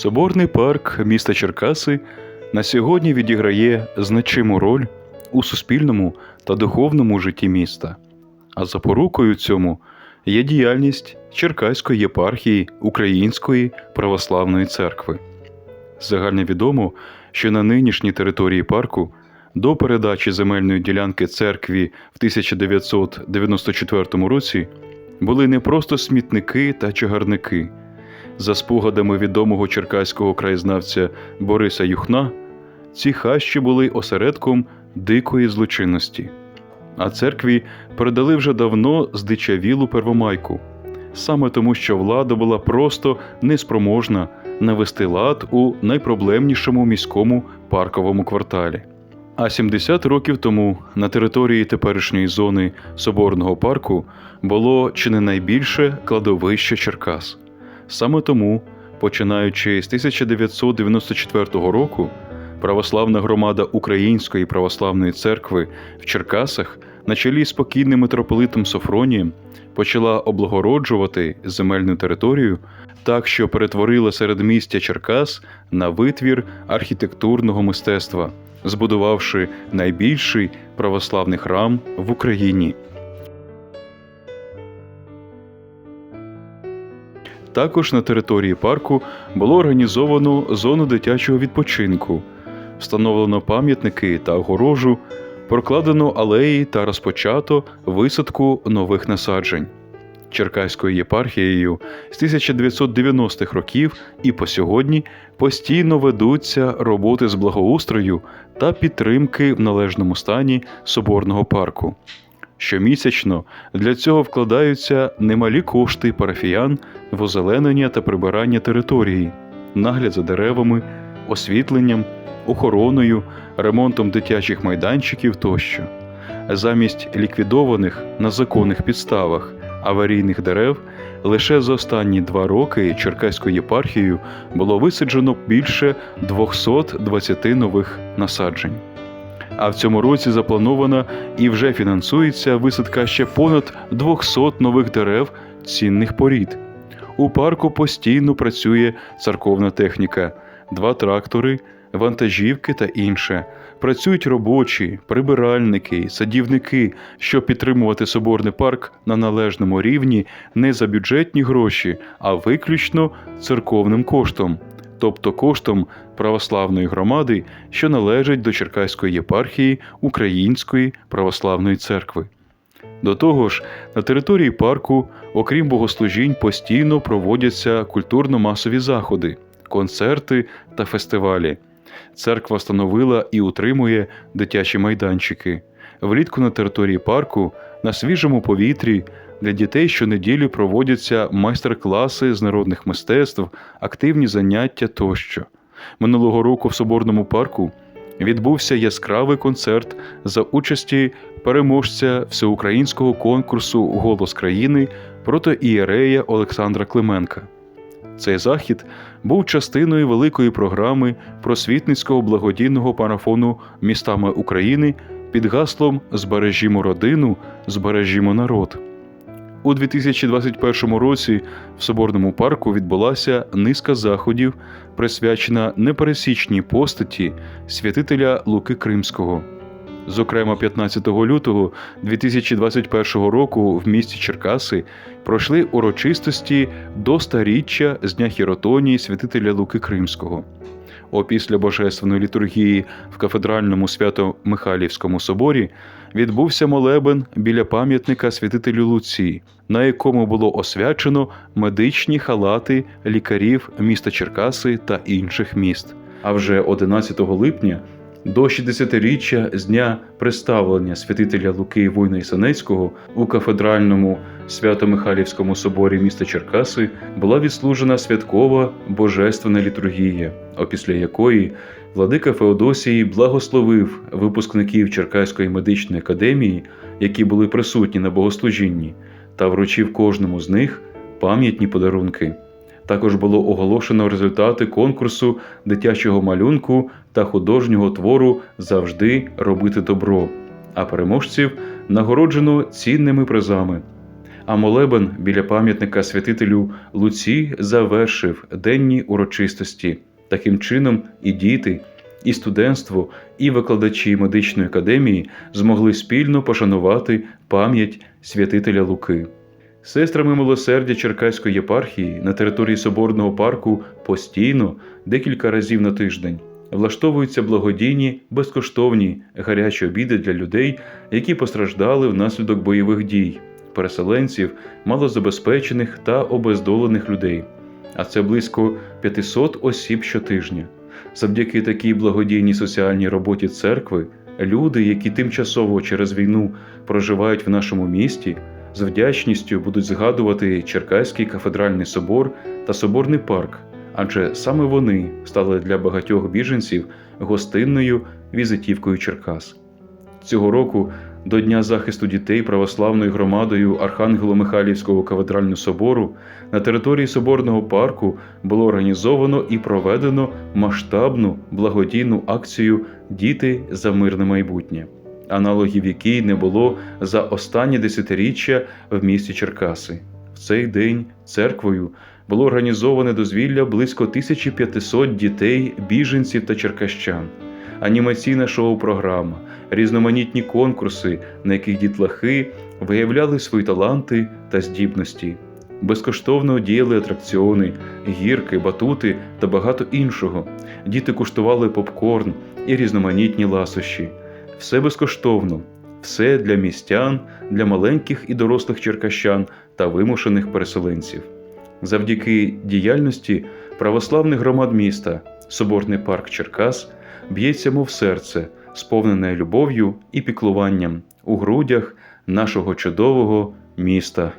Соборний парк міста Черкаси на сьогодні відіграє значиму роль у суспільному та духовному житті міста. А запорукою цьому є діяльність Черкаської єпархії Української православної церкви. Загальновідомо, що на нинішній території парку до передачі земельної ділянки церкві в 1994 році були не просто смітники та чагарники. За спогадами відомого черкаського краєзнавця Бориса Юхна, ці хащі були осередком дикої злочинності, а церкві передали вже давно здичавілу первомайку, саме тому, що влада була просто неспроможна навести лад у найпроблемнішому міському парковому кварталі. А 70 років тому на території теперішньої зони Соборного парку було чи не найбільше кладовище Черкас. Саме тому, починаючи з 1994 року, православна громада Української православної церкви в Черкасах на чолі з покійним митрополитом Софронієм почала облагороджувати земельну територію так, що перетворила середмістя Черкас на витвір архітектурного мистецтва, збудувавши найбільший православний храм в Україні. Також на території парку було організовано зону дитячого відпочинку, встановлено пам'ятники та огорожу, прокладено алеї та розпочато висадку нових насаджень. Черкаською єпархією з 1990-х років і по сьогодні постійно ведуться роботи з благоустрою та підтримки в належному стані соборного парку. Щомісячно для цього вкладаються немалі кошти парафіян в озеленення та прибирання території, нагляд за деревами, освітленням, охороною, ремонтом дитячих майданчиків тощо. Замість ліквідованих на законних підставах аварійних дерев лише за останні два роки Черкаською єпархією було висаджено більше 220 нових насаджень. А в цьому році запланована і вже фінансується висадка ще понад 200 нових дерев цінних порід. У парку постійно працює церковна техніка, два трактори, вантажівки та інше. Працюють робочі, прибиральники, садівники, щоб підтримувати соборний парк на належному рівні не за бюджетні гроші, а виключно церковним коштом, тобто коштом православної громади, що належить до Черкаської єпархії Української православної церкви. До того ж, на території парку, окрім богослужінь, постійно проводяться культурно-масові заходи, концерти та фестивалі. Церква встановила і утримує дитячі майданчики. Влітку на території парку на свіжому повітрі для дітей щонеділі проводяться майстер-класи з народних мистецтв, активні заняття тощо. Минулого року в Соборному парку відбувся яскравий концерт за участі переможця всеукраїнського конкурсу Голос країни проти ієрея Олександра Клименка. Цей захід був частиною великої програми просвітницького благодійного парафону містами України під гаслом Збережімо родину, збережімо народ. У 2021 році в Соборному парку відбулася низка заходів, присвячена непересічній постаті святителя Луки Кримського. Зокрема, 15 лютого 2021 року в місті Черкаси пройшли урочистості до старіччя з дня хіротонії святителя Луки Кримського. Опісля Божественної літургії в кафедральному свято-Михайлівському соборі відбувся молебен біля пам'ятника святителю Луці, на якому було освячено медичні халати лікарів міста Черкаси та інших міст. А вже 11 липня до 60-річчя з дня представлення святителя Луки Война Ісанецького у кафедральному Свято-Михайлівському соборі міста Черкаси була відслужена святкова божественна літургія, опісля якої владика Феодосій благословив випускників Черкаської медичної академії, які були присутні на богослужінні, та вручив кожному з них пам'ятні подарунки. Також було оголошено результати конкурсу дитячого малюнку та художнього твору Завжди робити добро, а переможців нагороджено цінними призами. а молебен біля пам'ятника святителю Луці завершив денні урочистості. Таким чином, і діти, і студентство, і викладачі медичної академії змогли спільно пошанувати пам'ять святителя Луки. Сестрами милосердя Черкаської єпархії на території Соборного парку постійно, декілька разів на тиждень, влаштовуються благодійні, безкоштовні гарячі обіди для людей, які постраждали внаслідок бойових дій, переселенців, малозабезпечених та обездолених людей. А це близько 500 осіб щотижня. Завдяки такій благодійній соціальній роботі церкви, люди, які тимчасово через війну проживають в нашому місті, з вдячністю будуть згадувати Черкаський кафедральний собор та соборний парк, адже саме вони стали для багатьох біженців гостинною візитівкою Черкас. Цього року до Дня захисту дітей православною громадою Архангело-Михайлівського кафедрального собору на території соборного парку було організовано і проведено масштабну благодійну акцію Діти за мирне майбутнє, аналогів якій не було за останні десятиріччя в місті Черкаси. В цей день церквою було організоване дозвілля близько 1500 дітей, біженців та черкащан, анімаційна шоу-програма, різноманітні конкурси, на яких дітлахи виявляли свої таланти та здібності. Безкоштовно діяли атракціони, гірки, батути та багато іншого. Діти куштували попкорн і різноманітні ласощі. Все безкоштовно, все для містян, для маленьких і дорослих черкащан та вимушених переселенців. Завдяки діяльності православних громад міста Соборний парк Черкас б'ється мов серце, сповнене любов'ю і піклуванням у грудях нашого чудового міста.